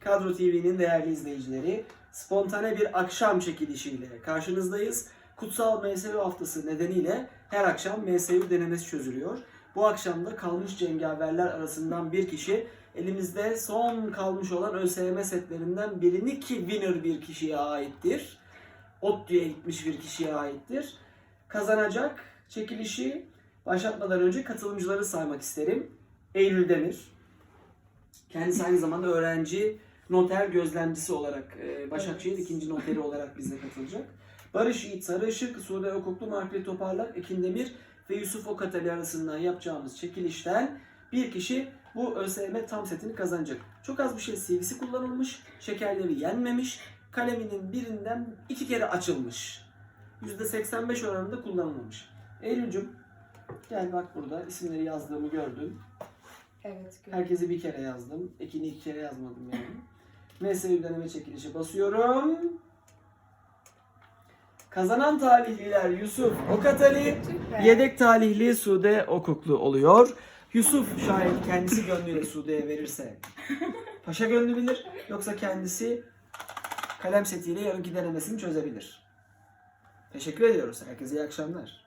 Kadro TV'nin değerli izleyicileri, spontane bir akşam çekilişiyle karşınızdayız. Kutsal MSU haftası nedeniyle her akşam MSU denemesi çözülüyor. Bu akşam da kalmış cengaverler arasından bir kişi elimizde son kalmış olan ÖSYM setlerinden birini ki winner bir kişiye aittir. ODTÜ'ye gitmiş bir kişiye aittir. Kazanacak çekilişi başlatmadan önce katılımcıları saymak isterim. Eylül Demir. Kendisi aynı zamanda öğrenci noter gözlemcisi olarak e, Başakşehir ikinci noteri olarak bize katılacak. Barış Yiğit Sarıışık, Sude Okuklu, Markli Toparlak, Ekin Demir ve Yusuf Okatali arasından yapacağımız çekilişten bir kişi bu ÖSYM tam setini kazanacak. Çok az bir şey CV'si kullanılmış, şekerleri yenmemiş, kaleminin birinden iki kere açılmış. %85 oranında kullanılmamış. Eylül'cüm gel bak burada isimleri yazdığımı gördün. Evet. gördüm. Herkesi bir kere yazdım. Ekini iki kere yazmadım yani. MSU deneme çekilişi basıyorum. Kazanan talihliler Yusuf Okatali, yedek talihli Sude Okuklu oluyor. Yusuf şayet kendisi gönlüyle Sude'ye verirse paşa gönlü bilir. Yoksa kendisi kalem setiyle yarınki denemesini çözebilir. Teşekkür ediyoruz. Herkese iyi akşamlar.